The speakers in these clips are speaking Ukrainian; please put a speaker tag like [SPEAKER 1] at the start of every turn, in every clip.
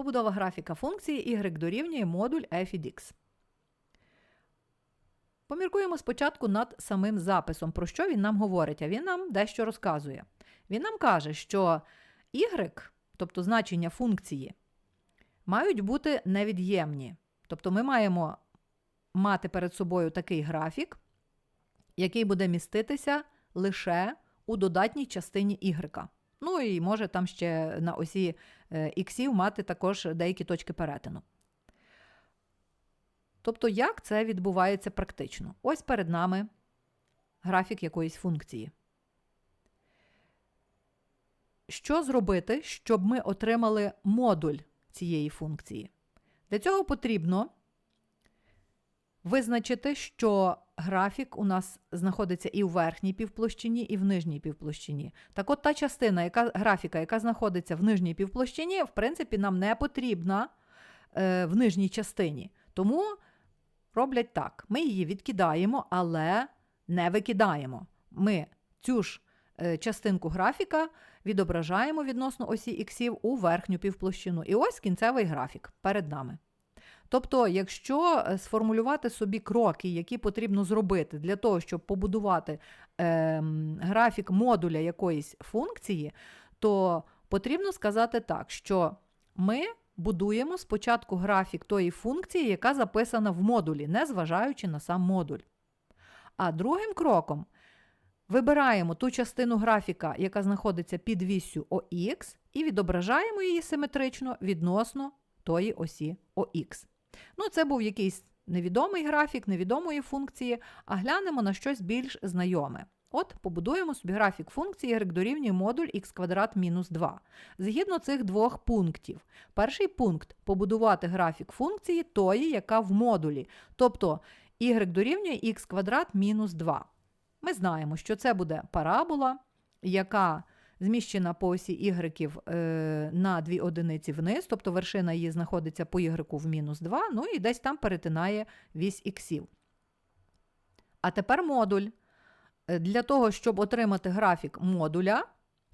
[SPEAKER 1] Побудова графіка функції y дорівнює модуль f від x. Поміркуємо спочатку над самим записом, про що він нам говорить, а він нам дещо розказує. Він нам каже, що y, тобто значення функції, мають бути невід'ємні. Тобто ми маємо мати перед собою такий графік, який буде міститися лише у додатній частині y. Ну і може там ще на осі е, іксів мати також деякі точки перетину. Тобто, як це відбувається практично? Ось перед нами графік якоїсь функції. Що зробити, щоб ми отримали модуль цієї функції? Для цього потрібно визначити, що графік у нас знаходиться і в верхній півплощині, і в нижній півплощині. Так от та частина яка, графіка, яка знаходиться в нижній півплощині, в принципі, нам не потрібна е, в нижній частині. Тому роблять так: ми її відкидаємо, але не викидаємо. Ми цю ж е, частинку графіка відображаємо відносно осі іксів у верхню півплощину. І ось кінцевий графік перед нами. Тобто, якщо е, сформулювати собі кроки, які потрібно зробити для того, щоб побудувати е, графік модуля якоїсь функції, то потрібно сказати так, що ми будуємо спочатку графік тої функції, яка записана в модулі, не зважаючи на сам модуль. А другим кроком вибираємо ту частину графіка, яка знаходиться під вісю ОХ, і відображаємо її симетрично відносно тої осі ОХ. Ну, це був якийсь невідомий графік, невідомої функції, а глянемо на щось більш знайоме. От побудуємо собі графік функції y дорівнює модуль х квадрат мінус 2. Згідно цих двох пунктів. Перший пункт побудувати графік функції тої, яка в модулі, тобто y дорівнює х квадрат мінус 2. Ми знаємо, що це буде парабола, яка зміщена по осі y е, на дві одиниці вниз, тобто вершина її знаходиться по y в мінус 2, ну і десь там перетинає вісь іксів. А тепер модуль. Е, Для того, щоб отримати графік модуля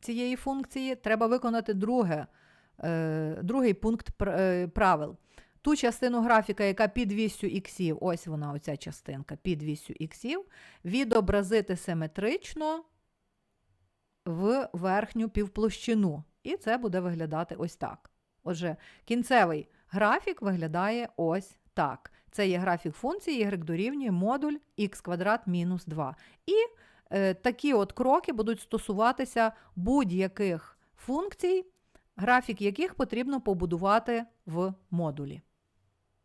[SPEAKER 1] цієї функції, треба виконати друге, е, другий пункт правил. Ту частину графіка, яка під вісю іксів, ось вона, оця частинка під вісю іксів, відобразити симетрично в верхню півплощину. І це буде виглядати ось так. Отже, кінцевий графік виглядає ось так. Це є графік функції y дорівнює модуль х квадрат мінус 2. І е, такі от кроки будуть стосуватися будь-яких функцій, графік яких потрібно побудувати в модулі.